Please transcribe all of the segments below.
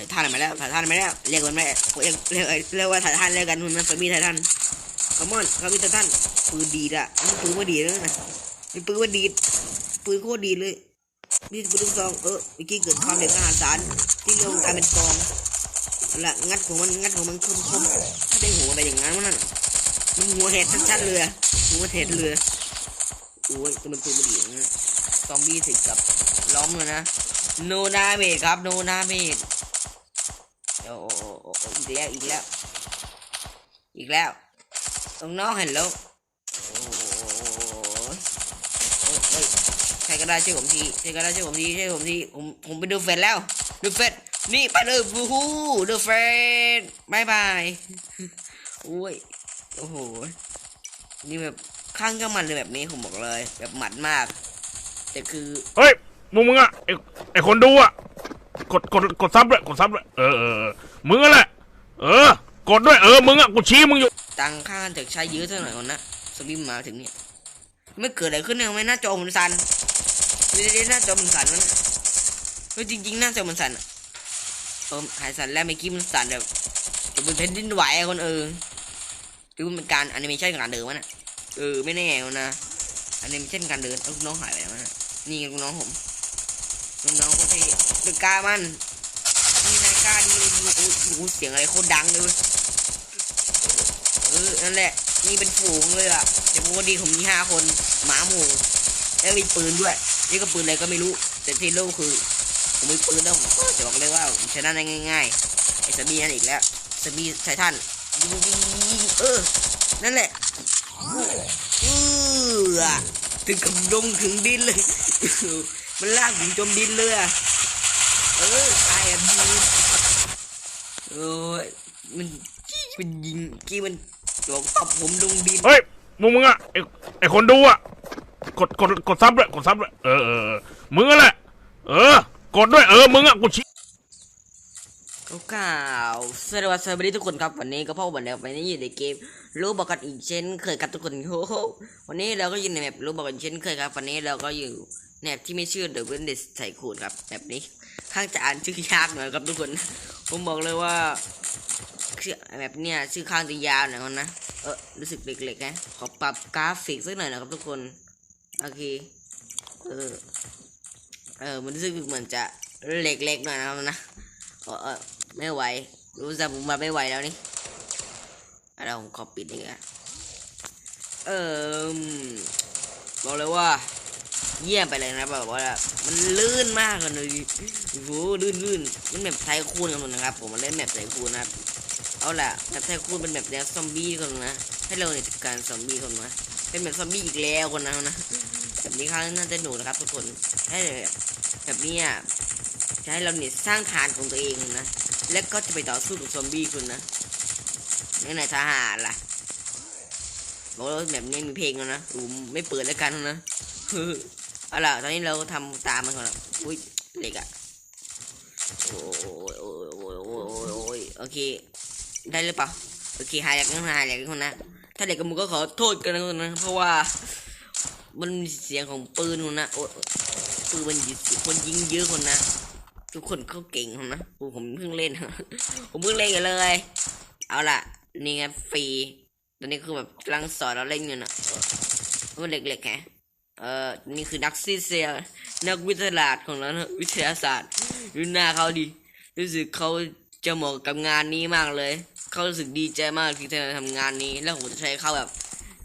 ถ่ายท่านมาแล้วถ่ายท่านมาแล้วเรียกมันไม่เรียกเรียกเรียกว่าถ่ายท่านเรียกกันมันสามีถ่ายท่านคอมอนเขามีถ่ายท่านปืนดีดอะมันปืนว่าดีแล้วนะมีปืนว่าดีปืนโคตรดีเลยมีปืนลูกซองเออเมื่อกี้เกิดความเด็ดมหาศาลที่เร็วกลายเป็นกองละงัดของมันงัดของมันคมคมถ้าได้หัวอะไรอย่างนั้นมันมันหัวเห็ดชัดๆเลยอหัวเห็ดเลยโอ้ยก็มันปืนมาดีนั้นซอมบี้ถึงกับล้อมเลยนะโนนาเมดครับโนนาเมด โอ้โอ้โอ,โออีกแล้วอีกแล้ว อีกแล้วตรงน้องเห็นแล้วโอ้โอ้ยใครก็ได้ช่วยผมทีใครก็ได้ช่วยผมทีช่วยผมทีผมผมไปดูเฟซแล้ว ดูเฟซนี่ไปเลยบูฮูดูเฟซบายบายโอ้ยโอ้โหนี่แบบข้างก็มันเลยแบบนี้ผมบอกเลย แบบหมัดมาก แต่คือ เฮ้ยมึงมึงอะไอไอคนดูอะ กดกดกดซับด้วยกดซับด้วยเออเออเออมึงแหละเออ กดด้วยเออมึงอะกูชี้มึงอยู่ตังค่าจากใช้เยอะเท่าไหร่ก่อนนะสวิมมาถึงเนี่ยไม่เกิดอะไรขึ้นเนี่ยทำไมหน้าจอมันสั่นเดี๋ยๆหน้าจอมันสั่นวะเนะเฮ้ยจริงๆหน้าจอมันสั่นเออหายสั่นแล้วเมื่อกี้มันสั่นแบบจะเป็นแผ่นดินไหวอะคนเออหรือว่ามันการแอนิเมชันการเดินวะน่ะเออไม่แน่วะนะแอนิเมชันการเดินเออลูกน้องหายไปแล้วนะนี่ไงลูกน้องผม น้องคนที่ดึกกล้ามันนี่นายกล้าดีเลยดูเสียงอะไรโคตรดังเลยเออนั่นแหละ นี่เป็นฝูงเลยอะแต่ปกติผมมีห้าคนหมาหมูแล้วมีปืนด้วย นี่ก็ปืนอะไรก็ไม่รู้ แต่ที่รู้คือ ผมมีปืนแล้วผมจะบอกเลยว่าผมชนะได้ง่ายๆไอ้สามีนั่นอีกแล้วสามีไททันยิงยิงยิงเออ นั่นแหละเออถึงกับลงถึงดินเลย มันลากผมจมดินเลยอะเออตายอะดีโอ้ยมันจี้มันยิงกี้มันตัวตบผมลงดินเฮ้ยมึงมึงอะไอไอคนดูอะกดกดกดซับด้วยกดซับด้วยเออเออเออมึงนั่นแหละเออ กดด้วยเออมึงอะกูชี้ข่าวสวัสดีทุกคนครับวันนี้ก็พ่อวันแล้ววันนี้อยู่ในเกมรู้บอกกันอีกเช่นเคยครับทุกคนโอ้โหวันนี้เราก็อยู่ในแมปรู้บอกกันเช่นเคยครับ วันนี้เราก็อยู่ ในแมปที่ไม่ชื่อ The w i n d e s ใส่คูณครับ แบบนี้ ข้างจะอ่านชื่อยากหน่อยครับทุกคน ผมบอกเลยว่าชื่อแบบเนี้ยชื่อข้างจะยาวหน่อยนะ เออรู้สึกเล็กๆนะ ขอปรับกราฟิกสักหน่อยนะครับทุกคน โอเค เออ เออ มันรู้สึกเหมือนจะเล็กๆหน่อยนะครับนะเออไม่ไหว รู้สึกผมมาไม่ไหวแล้วนี่เราผมขอปิดนี่กันเออบอกเลยว่า เยี่ยมไปเลยนะแบบว่ามันลื่นมากเลยโอ้โหลื่นลื่นมันแบบไทคูนกันหมดนะครับ ผมมาเล่นแบบไทคูนนะเอาล่ะแบบไทคูนเป็นแบบแนวซอมบี้คนนะให้เราเนี่ยจัดการซอมบี้คนนะเป็นแบบซอมบี้อีกแล้วคนนะนะแบบนี้ครั้งน่าจะหนูนะครับทุกคนให้แบบแบบเนี้ยจะให้เราเนี่ยสร้างฐานของตัวเองนะแล้วก็จะไปต่อสู้กับซอมบี้คุณนะนี่นายทหารล่ะบอกว่าแบบนี้มีเพลงแล้วนะอูไม่เปิดแล้วกันนะ เอาล่ะตอนนี้เราทำตามมันก่อนนะอุ้ยเหล็กอะโอ้ยโอ้ยโอ้ยโอ้ยโอ้ยโอ้ยโอเค ได้หรือเปล่าโอเคหายเหล็กนะหายเหลกคนนะถ้าเหล็กกับมือก็ขอโทษกันนะคนนะเพราะว่ามันมีเสียงของปืนคนนะโอ้ปืนมันยิงคนยิงเยอะคนนะทุกคนเขาเก่งครับนะผมเพิ่งเล่นผมเพิ่งเล่นกันเลย เอาล่ะนี่ไงฟรีตอนนี้คือแบบกำลังสอนเราเล่นอยู่นะมันเล็กๆไง เออนี่คือนักซิเซียนักวิทยาศาสตร์ของเรานะวิทยาศาสตร์ดูหน้าเขาดิ รู้สึกเขาจะเหมาะกับงานนี้มากเลย เขารู้สึกดีใจมากที่ได้ทำงานนี้ แล้วผมจะใช้เขาแบบ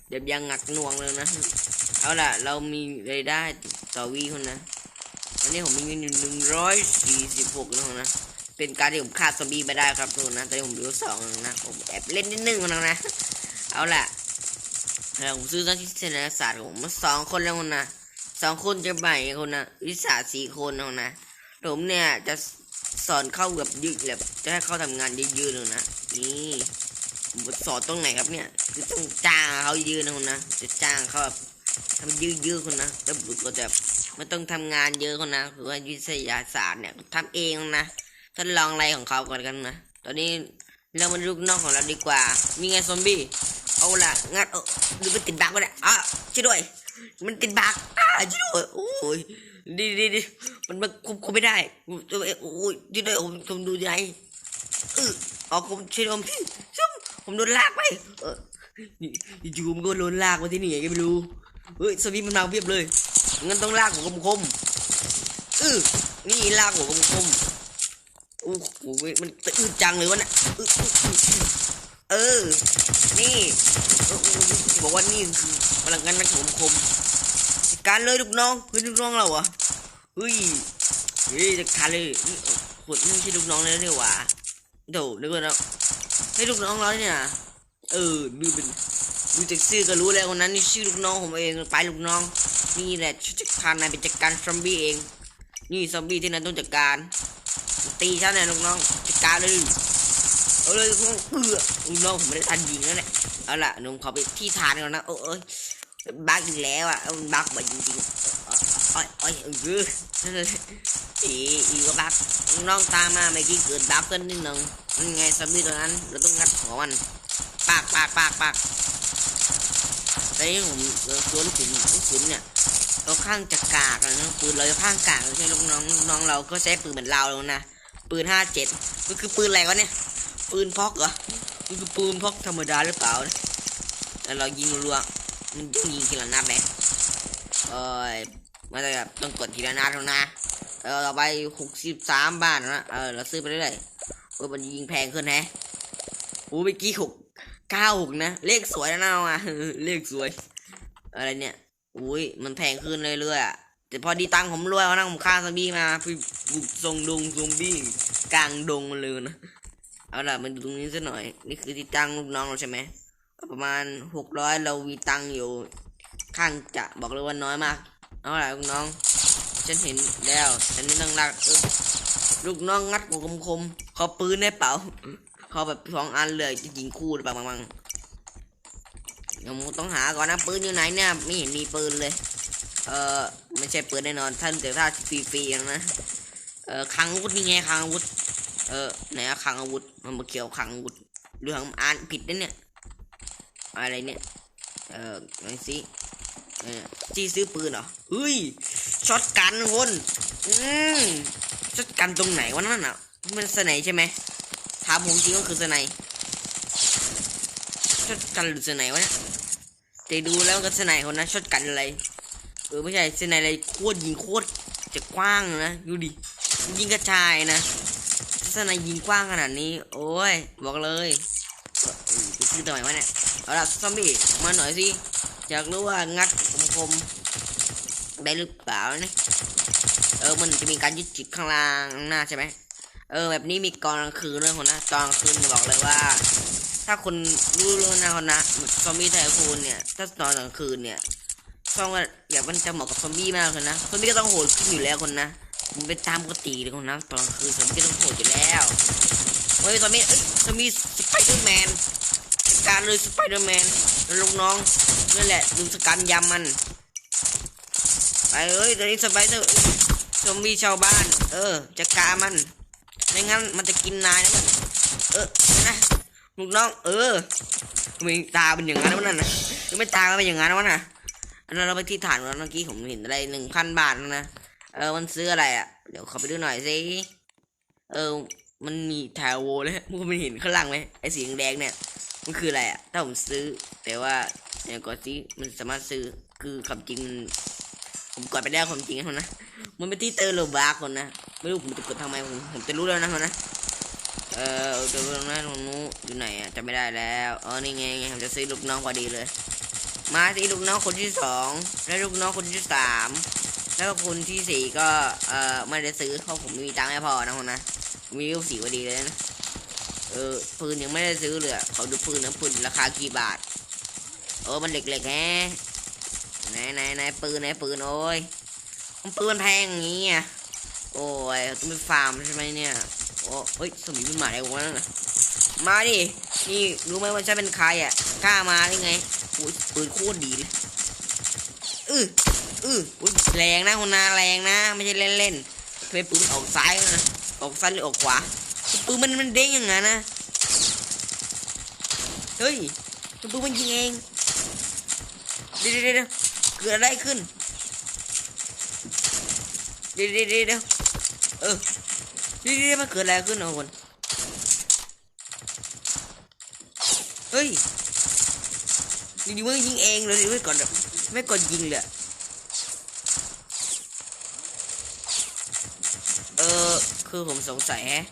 แบบยังหนักหน่วงเลยนะ เอาล่ะ เรามีรายได้ต่อวีคนนะ อันนี้ผมมีเงินอยู่หนึ่งร้อยสี่สิบหกนะเป็นการที่ผมฆ่าซอมบี้ไม่ได้ครับทุกคนนะแตอนนี้ผมเหลือสองนะ ผมแอบเล่นนิดนึงนะนะ เอาล่ะ แล้วผมซื้อนักวิทยาศาสตร์ของผมมาสองคนแล้วนะสองคนจะใหม่คนนะวิทยาสี่คนนะนะผมเนี่ยจะสอนเข้าแบบยืดแบบจะให้เขาทำงานยืดๆเลยนะนี่ผมสอนตรงไหนครับเนี่ยคือต้องจ้างเขายืดนะคนนะจะจ้างเขาแบบทำยืดๆคนนะแล้วผมก็จะไม่ต้องทำงานเยอะคนนะคือว่าวิทยาศาสตร์เนี่ยทำเองนะทดลองอะไรของเขาก่อนกันนะตอนนี้เรามาดูลูกน้องของเราดีกว่ามีไงซอมบี้ เอาละงัดเออดูมันติดบักวะเนี่ยอะช่วยด้วย มันติดบักอะช่วยด้วยโอ้ยดีดีดีมันมันคุมคุมไม่ได้โอ้ยที่ไหนผมผมดูยังไงเออเอาผมช่วยผมพี่ซุ่มผมโดนลากไปเอออยู่มันก็โดนลากมาที่นี่ไงก็ไม่รู้เฮ้ยสวีมันมาเพียบเลยงั้นต้องลากหัวคมคมๆเออนี่ลากหัวคมคมๆโอ้โหมันอึดจังเลยวะเนี่ย อึดอึดอึดอึดเออ นี่บอกว่านี่คือพลังงานนักหัวคมจัดการเลยลูกน้องเฮ้ยลูกน้องเราเหรอะเฮ้ยเฮ้ยจัดการเลยนี่เออคนนี่ไม่ใช่ลูกน้องแล้วเนี่ยหว่ะโดดนึกว่าเราให้ลูกน้องเราเนี่ย เออดูเป็นดูจากชื่อก็รู้แล้วคนนั้นนี่ชื่อลูกน้องผมเองไปลูกน้อง นี่แหละชุดจัดการนายเป็นจัดการซอมบี้เอง นี่ซอมบี้ที่นายต้องจัดการตีฉันเนี่ยลูกน้องจัดการเลยเอาเลยลูกน้องเอ อลูกน้องผมไม่ได้ทันยิงแล้วเนี่ยเอาล่ะนุ่มขอไปที่ฐานก่อนนะโอ้ยบักอีกแล้วอะมันบักแบบจริงๆโอ้ยโอ้ยเออนั่นเลยอีอีก็บักน้องตามมาเมื่อกี้เกิดบักขึ้นนิดนึงนั่นไงซอมบี้ตัวนั้นเราต้องงัดหัวมันปากปากปากปากแต่นี่ผมเออสวนขุนขุนเนี่ยเราข้างจะกากนะปืนเราจะข้างกากใช่ลูกน้องน้องเราก็ใช้ปืนเหมือนเราแล้วนะปืนห้าเจ็ดมันคือปืนอะไรวะเนี่ยปืนพกเหรอ นคือปืนพกธรรมดาหรือเปล่าแล้วเรายิงรัวมันยิงทีละนัดเลยเอ้ยมันจะแบบต้องกดทีละนัดเท่านะเออเราไปหกสิบสามบาทนะเออเราซื้อไปเรื่อยๆเออมันยิงแพงขึ้นแฮะโอ้เมื่อกี้หกเก้าหกนะ เลขสวยนะเนาะเลขสวย อะไรเนี่ยอุ้ยมันแพงขึ้นเรื่อยๆอะแต่พอดีตังผมรวยเอานะผมฆ่าซอมบี้มาพี่บุกทรงดงซอมบี้กลางดงเลยนะ เอาล่ะมาดูตรงนี้ซะหน่อย นี่คือที่ตั้งลูกน้องเราใช่ไหมประมาณหกร้อยเรามีตังค์อยู่ ข้างจะบอกเลยว่าน้อยมาก เอาล่ะลูกน้อง ฉันเห็นแล้วฉันนี่ต้องรักเออลูกน้องงัดหัวคมๆขอปืนได้เปล่าขอแบบสองอันเลยจะยิงคู่หรือเปล่ามังเดี๋ยวผมต้องหาก่อนนะปืนอยู่ไหนเนี่ยไม่เห็นมีปืนเลย เออไม่ใช่ปืนแน่นอนท่านแต่ถ้าฟรีๆนะเออคังวุธนี่ไงคังวุธ เออไหนขังอาวุธ มันมาเกี่ยวคลังอาวุธเรื่องอ่านผิดนะเนี่ย อะไรเนี่ย เออไหนสิเออจี้ซื้อปืนเหรอเฮ้ยช็อตกันคนอืมช็อตกันตรงไหนวะนั่นอะ มันสไนใช่ไหมถามผมจริงก็คือสไนช็อตกันหรือสไนวะเนี่ยแต่ดูแล้วก็สไนคนนะช็อตกันอะไรเออไม่ใช่สไนอะไรโคตรยิงโคตรจะกว้างนะดูดิยิงกระจายนะ สไนยิงกว้างขนาดนี้ โอ้ย บอกเลยเออเออไปซื้อตัวใหม่วะเนี่ย เอาล่ะซอมบี้มาหน่อยสิอยากรู้ว่างัดคมๆได้หรือเปล่านี่เออมันจะมีการยึดจิตข้างล่างหน้าใช่ไหมเออแบบนี้มีกองกลางคืนเรื่องคนนะตอนกลางคืนบอกเลยว่า ถ้าคนรู้เรื่องนะคนนะซอมบี้ไทคูนเนี่ยถ้าตอนกลางคืนเนี่ยช่องว่าแบบมันจะเหมาะกับซอมบี้มากเลยนะซอมบี้ก็ต้องโหดขึ้นอยู่แล้วคนนะ มันเป็นตามปกติเลยคนนะตอนคืนซอมบี้ก็ต้องโหดอยู่แล้วเฮ้ยซอมบี้เอ้ยซอมบี้สไปเดอร์แมนจัดการเลยสไปเดอร์แมนแล้วลูกน้องนั่นแหละดึงสกัดยำมันไปเอ้ยตอนนี้สไปเดอร์ซอมบี้ชาวบ้าน เออจัดการมันไม่งั้นมันจะกินนายนะมันเออนะลูกน้อง เออทำไมตาเป็นอย่างนั้นวะนั่นนะไม่ตาเป็นอย่างนั้นวะน่ะอันนั้นเราไปที่ฐานวันเมื่อกี้ผมเห็นอะไรหนึ่งพันบาทนะ เออมันซื้ออะไรอะ เดี๋ยวขอไปดูหน่อยสิ เออ มันมีแถวโวเลยมึงไม่เห็นข้างล่างไหมไอ้สีแดงเนี่ย มันคืออะไรอะ ถ้าผมซื้อ แต่ว่าเนี่ยก่อนสิมันสามารถซื้อ คือความจริงมัน ผมกดไปแล้วความจริงนะคนนะ มันเป็นที่เตอร์โลบาร์คนนะ ไม่รู้ผมจะกดทำไม ผมผมจะรู้แล้วนะคนนะ เออเดี๋ยวตรงนั้นตรงนู้นอยู่ไหนอะจำไม่ได้แล้ว เออ นี่ไงไงผมจะซื้อลูกน้องพอดีเลย มาสิลูกน้องคนที่สอง แล้วลูกน้องคนที่สาม แล้วก็คนที่สี่ก็เอ่อไม่ได้ซื้อเพราะผมไม่มีตังค์ไม่พอนะคนนะมีลูกสี่พอดีเลยนะเออปืนยังไม่ได้ซื้อเลยขอดูปืนนะปืนราคากี่บาทเออมันเหล็กๆแฮะไหนไหนไหนปืนไหนปืนโอ้ยมันปืนแพงอย่างงี้อะโอ้ยต้องไปฟาร์มใช่ไหมเนี่ยโอ้เฮ้ยสมิมันมาได้วะนั่นน่ะมาดินี่รู้ไหมว่าฉันเป็นใครอะกล้ามาได้ไงอุ้ยปืนโคตรดีเลยอือ อืออุ้ยแรงนะคนนาแรงนะ ไม่ใช่เล่นเล่นๆทำไมปืนออกซ้ายนะออกซ้ายหรือออกขวาปืนมันมันเด้งอย่างนั้นนะเฮ้ยปืนมันยิงเองเดี๋ยวเดี๋ยวเกิดอะไรขึ้นเดี๋ยวเดี๋ยวเดี๋ยวเออเดี๋ยวเดี๋ยวมันเกิดอะไรขึ้นนะคนเฮ้ยดีๆมึงยิงเองเลยไม่กดไม่กดยิงเลย อะเออคือผมสงสัยแฮะ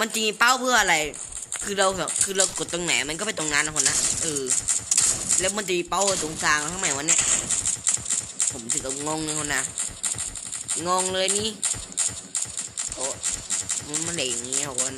มันจะมีเป้าเพื่ออะไร คือเราคือเรากดตรงไหนมันก็ไปตรงนั้นนะคนนะเออแล้วมันจะมีเป้าตรงกลางทั้งไหนวันเนี้ยผมถึงกับงงเลยคนนะงงเลยนี่โอ้มันมันเหลงอย่างงี้เหรอคน